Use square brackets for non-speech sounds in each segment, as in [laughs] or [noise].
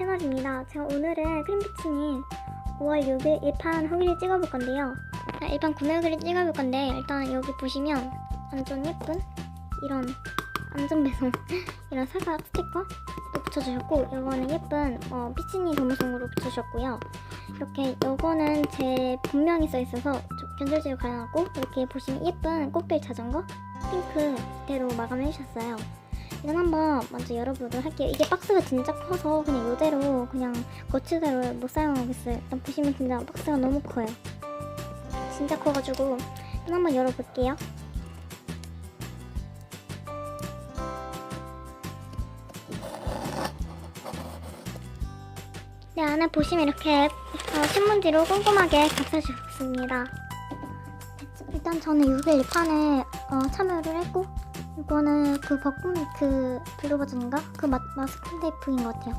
채널입니다. 제가 오늘은 크림비치니 5월 6일 1판 후기를 찍어볼 건데요. 자, 1판 구매 후기를 찍어볼 건데 일단 여기 보시면 완전 예쁜 이런 안전배송 [laughs] 이런 사각 스티커도 붙여주셨고 이거는 예쁜 어, 피치니 도무송으로 붙여주셨고요. 이렇게 이거는 제 본명이 써있어서 좀 견줄지를 가려놨고 이렇게 보시면 예쁜 꽃길 자전거 핑크 대로 마감을 해주셨어요. 이건 한번 먼저 열어보도록 할게요. 이게 박스가 진짜 커서 그냥 이대로 그냥 거치대로 못 사용하겠어요. 일단 보시면 진짜 박스가 너무 커요. 진짜 커가지고 이건 한번 열어볼게요. 네, 안에 보시면 이렇게 어, 신문지로 꼼꼼하게 감싸주셨습니다. 일단 저는 6일 2판에 어, 참여를 했고 이거는 그 벚꽃 그 블루 버전인가? 그 마, 마스크 테이프인 것 같아요.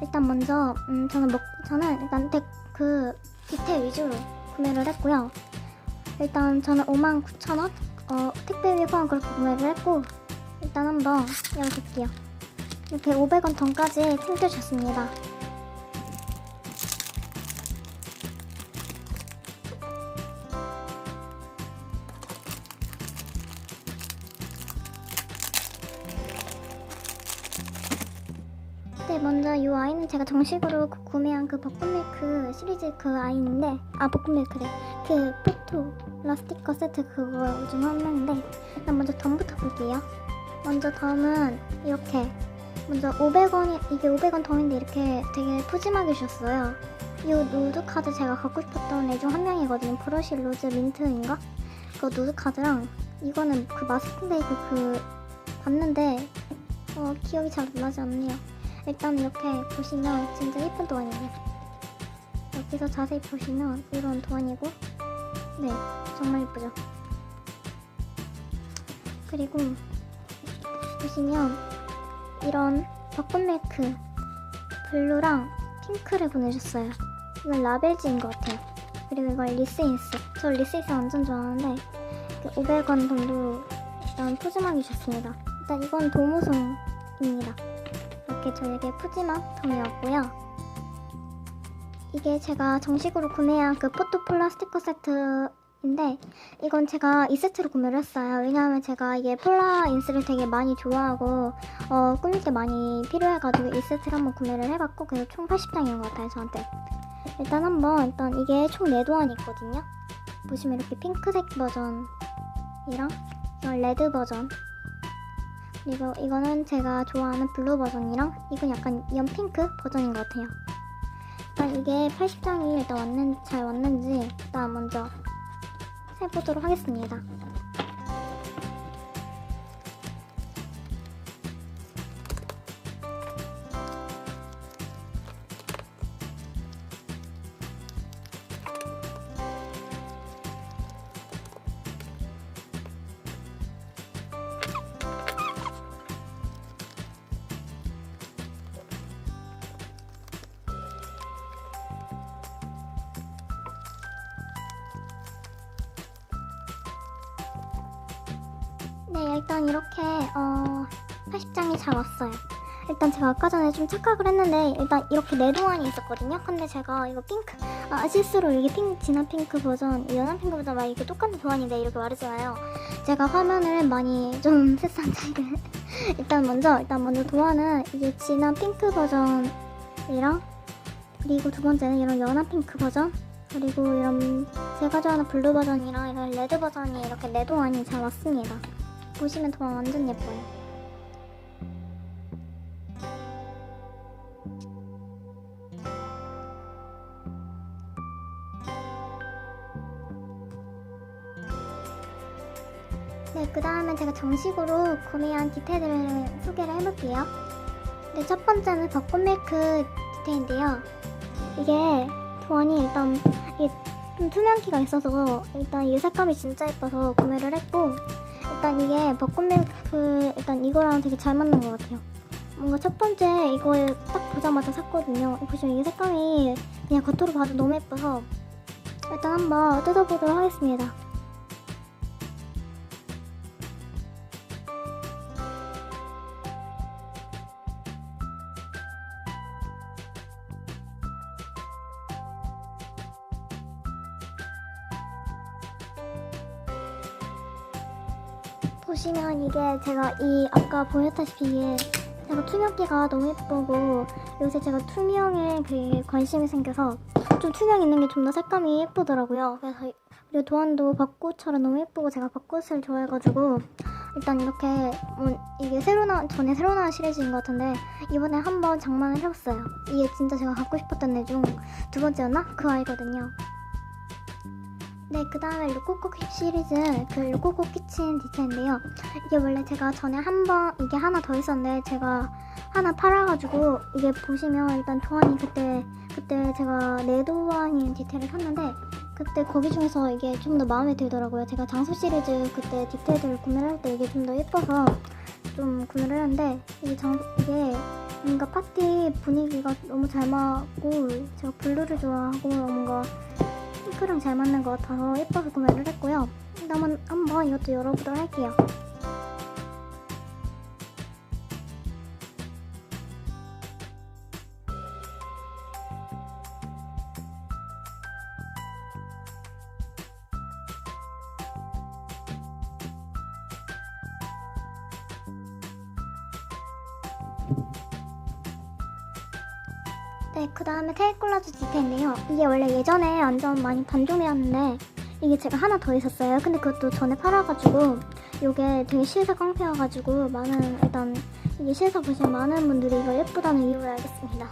일단 먼저 음, 저는 먹 저는 일단 덱, 그 디테일 위주로 구매를 했고요. 일단 저는 59,000원 어, 택배비 포함 그렇게 구매를 했고 일단 한번 열어볼게요. 이렇게 500원 ton까지 챙겨주셨습니다. 네, 먼저 이 아이는 제가 정식으로 구- 구매한 그 벚꽃밀크 시리즈 그 아이인데 아 벚꽃밀크래. 그 포토 라스티커 세트 그거 중한 명인데 일단 먼저 덤부터 볼게요. 먼저 덤은 이렇게 먼저 500원이 이게 500원 덤인데 이렇게 되게 푸짐하게 주셨어요. 이 누드 카드 제가 갖고 싶었던 애 중 한 명이거든요. 브러쉬 로즈 민트인가? 그 누드 카드랑 이거는 그 마스크 테이프 그 봤는데 어 기억이 잘 나지 않네요 일단 이렇게 보시면 진짜 예쁜 도안이에요. 여기서 자세히 보시면 이런 도안이고 네 정말 예쁘죠. 그리고 보시면 이런 벚꽃 밀크 블루랑 핑크를 보내줬어요. 이건 라벨지인 것 같아요. 그리고 이걸 리스인스. 저 리스인스 완전 좋아하는데 500원 정도 일단 푸짐하게 주셨습니다. 일단 이건 도무송입니다. 이렇게 저에게 푸짐한 덤이었고요. 이게 제가 정식으로 구매한 그 포토 플라스티커 세트인데 이건 제가 2세트로 구매를 했어요. 왜냐하면 제가 이게 폴라 인스를 되게 많이 좋아하고 어, 꾸밀 때 많이 필요해가지고 2세트를 한번 구매를 해봤고 그래서 총 80장인 것 같아요 저한테. 일단 한번 일단 이게 총 4도안이 있거든요. 보시면 이렇게 핑크색 버전이랑 이건 레드 버전 그리고 이거는 제가 좋아하는 블루 버전이랑 이건 약간 연핑크 버전인 것 같아요. 일단 이게 80장이 일단 왔는, 잘 왔는지 일단 먼저 세보도록 하겠습니다. 네, 일단 이렇게 어 80장이 잘 왔어요. 일단 제가 아까 전에 좀 착각을 했는데 일단 이렇게 네 동안이 있었거든요. 근데 제가 이거 핑크 아 실수로 이게 핑 진한 핑크 버전, 연한 핑크 버전 막 이게 똑같은 도안인데 이렇게 말했잖아요. 제가 화면을 많이 좀 [laughs] 세상 차이를 일단 먼저 일단 먼저 도안은 이게 진한 핑크 버전이랑 그리고 두 번째는 이런 연한 핑크 버전 그리고 이런 제가 좋아하는 블루 버전이랑 이런 레드 버전이 이렇게 네 동안이 잘 왔습니다. 보시면 도안 완전 예뻐요. 네, 그 다음에 제가 정식으로 구매한 디테일을 소개를 해볼게요. 네, 첫 번째는 벚꽃 밀크 디테일인데요. 이게 도안이 일단 이게 좀 투명기가 있어서 일단 이 색감이 진짜 예뻐서 구매를 했고 일단 이게 벚꽃 밀크 일단 이거랑 되게 잘 맞는 것 같아요. 뭔가 첫 번째 이걸 딱 보자마자 샀거든요. 보시면 이 색감이 그냥 겉으로 봐도 너무 예뻐서 일단 한번 뜯어보도록 하겠습니다. 보시면 이게 제가 이 아까 보였다시피 이게 제가 투명기가 너무 예쁘고 요새 제가 투명에 되게 관심이 생겨서 좀 투명 있는 게 좀 더 색감이 예쁘더라고요. 그래서 이- 그리고 도안도 벚꽃처럼 너무 예쁘고 제가 벚꽃을 좋아해가지고 일단 이렇게 뭐 이게 새로 나온 전에 새로 나온 시리즈인 것 같은데 이번에 한번 장만을 해봤어요. 이게 진짜 제가 갖고 싶었던 애 중 두 번째였나? 그 아이거든요. 네, 그 다음에 루코코 시리즈 그 루코코 키친 디테인데요. 이게 원래 제가 전에 한 번 이게 하나 더 있었는데 제가 하나 팔아가지고 이게 보시면 일단 도안이 그때 그때 제가 네 도안인 디테일을 샀는데 그때 거기 중에서 이게 좀 더 마음에 들더라고요. 제가 장수 시리즈 그때 디테일을 구매를 할때 이게 좀 더 예뻐서 좀 구매를 했는데 이게 장 이게 뭔가 파티 분위기가 너무 잘 맞고 제가 블루를 좋아하고 뭔가 핑크랑 잘 맞는 것 같아서 예뻐서 구매를 했고요. 한번 한번 이것도 열어보도록 할게요. 네, 그 다음에 테이콜라주 디테인데요. 이게 원래 예전에 완전 많이 반종이었는데 이게 제가 하나 더 있었어요. 근데 그것도 전에 팔아가지고 이게 되게 실사 깡패여가지고 많은 일단 이게 실사 보시면 많은 분들이 이걸 예쁘다는 이유를 알겠습니다.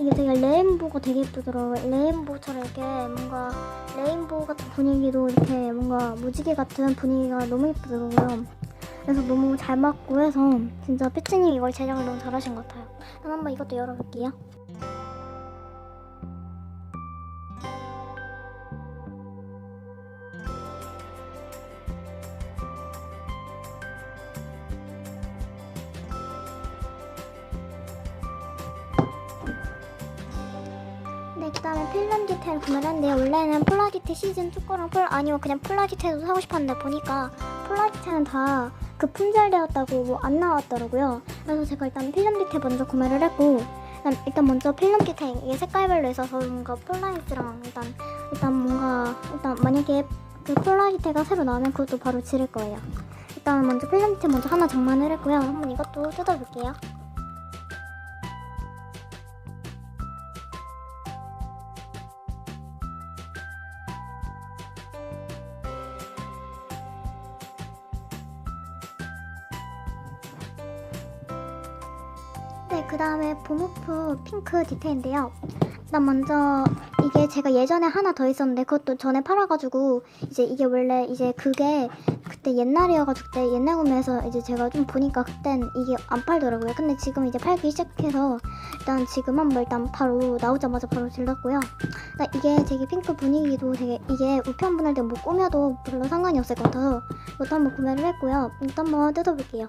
이게 되게 레인보우가 되게 예쁘더라고요. 레인보우처럼 이렇게 뭔가 레인보우 같은 분위기도 이렇게 뭔가 무지개 같은 분위기가 너무 예쁘더라고요. 그래서 너무 잘 맞고 해서 진짜 피치님 이걸 제작을 너무 잘하신 것 같아요. 그럼 한번 이것도 열어볼게요. 디테일 구매를 했는데 원래는 폴라디테 시즌 2 거랑 폴 아니면 그냥 폴라디테도 사고 싶었는데 보니까 폴라디테는 다 그 품절되었다고 뭐 안 나왔더라고요. 그래서 제가 일단 필름 디테일 먼저 구매를 했고 일단, 먼저 필름 디테일 이게 색깔별로 있어서 뭔가 폴라이트랑 일단 일단 뭔가 일단 만약에 그 폴라디테가 새로 나오면 그것도 바로 지를 거예요. 일단 먼저 필름 디테일 먼저 하나 장만을 했고요. 한번 이것도 뜯어볼게요. 그 다음에 봄오프 핑크 디테일인데요. 일단 먼저 이게 제가 예전에 하나 더 있었는데 그것도 전에 팔아가지고 이제 이게 원래 이제 그게 그때 옛날이어가지고 그때 옛날 구매해서 이제 제가 좀 보니까 그땐 이게 안 팔더라고요. 근데 지금 이제 팔기 시작해서 일단 지금 한번 일단 바로 나오자마자 바로 질렀고요. 일단 이게 되게 핑크 분위기도 되게 이게 우편 분할 때뭐 꾸며도 별로 상관이 없을 것 같아서 이것도 한번 구매를 했고요. 일단 한번 뜯어볼게요.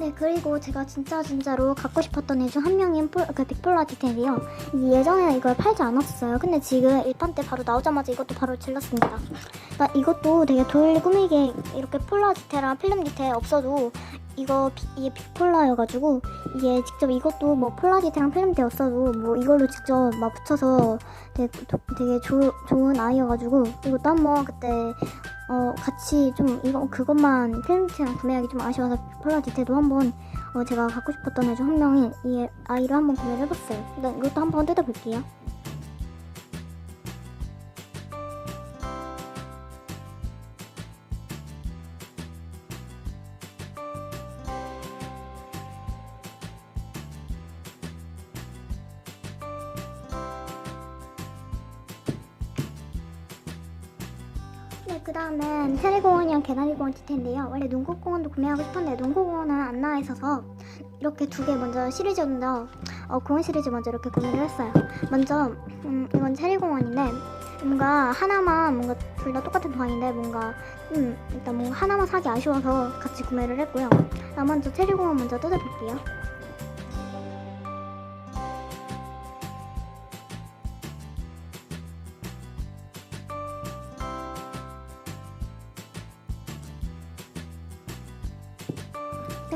네 그리고 제가 진짜 진짜로 갖고 싶었던 애 중 한 명인 폴, 그 빅폴라 디테일이요 예전에는 이걸 팔지 않았어요. 근데 지금 일판 때 바로 나오자마자 이것도 바로 질렀습니다. 나 이것도 되게 돌 꾸미게 이렇게 폴라 디테일이랑 필름 디테일 없어도 이거 비- 이게 빅폴라여가지고 이게 직접 이것도 뭐 폴라 디테일이랑 필름 디테일 없어도 뭐 이걸로 직접 막 붙여서 되게, 도- 되게 조, 좋은 아이여가지고 이것도 한번 그때 어 같이 좀 이거 그것만 필름티랑 구매하기 좀 아쉬워서 폴라 디테도 한번 어 제가 갖고 싶었던 애중 한 명인 이 아이를 한번 구매를 해봤어요. 일단 이것도 한번 뜯어볼게요. 네, 그 다음엔 세리공원이랑 개나리공원 디테인데요. 원래 농구공원도 구매하고 싶었는데 농구공원은 안 나와 있어서 이렇게 두 개 먼저 시리즈 먼저 어, 공원 시리즈 먼저 이렇게 구매를 했어요. 먼저 음, 이건 체리공원인데 뭔가 하나만 뭔가 둘 다 똑같은 도안인데 뭔가 음, 일단 뭔가 하나만 사기 아쉬워서 같이 구매를 했고요. 나 먼저 체리공원 먼저 뜯어볼게요.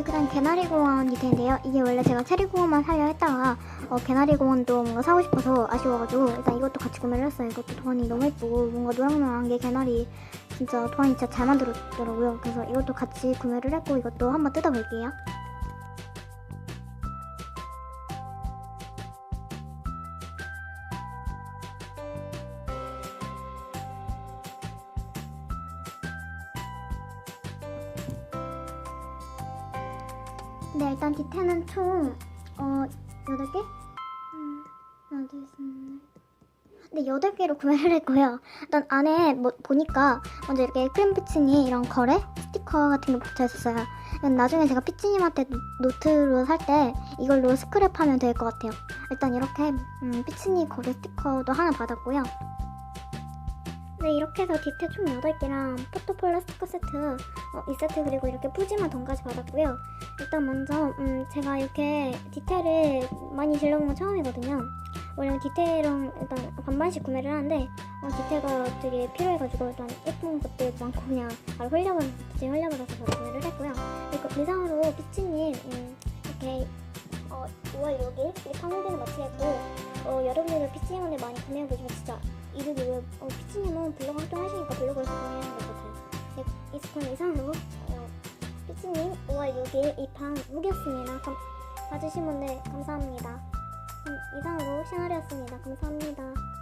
그다음 개나리 공원 디테일인데요. 이게 원래 제가 체리 공원만 살려 했다가 어, 개나리 공원도 뭔가 사고 싶어서 아쉬워가지고 일단 이것도 같이 구매를 했어요. 이것도 도안이 너무 예쁘고 뭔가 노랑노랑한 게 개나리 진짜 도안이 진짜 잘 만들었더라고요. 그래서 이것도 같이 구매를 했고 이것도 한번 뜯어볼게요. 디테는 총, 어, 8개? 음, 하나, 둘, 셋, 넷. 네, 8개로 구매를 했고요. 일단 안에 뭐, 보니까 먼저 이렇게 크림 피치니 이런 거래? 스티커 같은 게 붙어 있었어요. 나중에 제가 피치님한테 노- 노트로 살 때 이걸로 스크랩하면 될 것 같아요. 일단 이렇게 음, 피치니 거래 스티커도 하나 받았고요. 네, 이렇게 해서 디테 총 8개랑 포토폴라 스티커 세트, 어, 이 세트 그리고 이렇게 푸짐한 돈까지 받았고요. 일단 먼저 음, 제가 이렇게 디테일을 많이 질러본 건 처음이거든요. 원래 디테일은 일단 반반씩 구매를 하는데 어, 디테일가 되게 필요해가지고 일단 예쁜 것들 많고 [laughs] 그냥 바로 흘려버 굳이 흘려버려서 바로 구매를 했고요. 그리고 이상으로 피치님 음, 이렇게 어, 5월 6일 이 판매되는 마치겠고 어, 여러분들도 피치님을 많이 구매해보시면 진짜 이득이고요. 어, 피치님은 블로그 활동하시니까 블로그에서 구매하는 것 같아요. 네, 이 그럼 이상으로 어, 피치님 5월 6일 이판 무기였습니다. 감, 봐주신 분들 감사합니다. 음, 이상으로 시나리오였습니다. 감사합니다.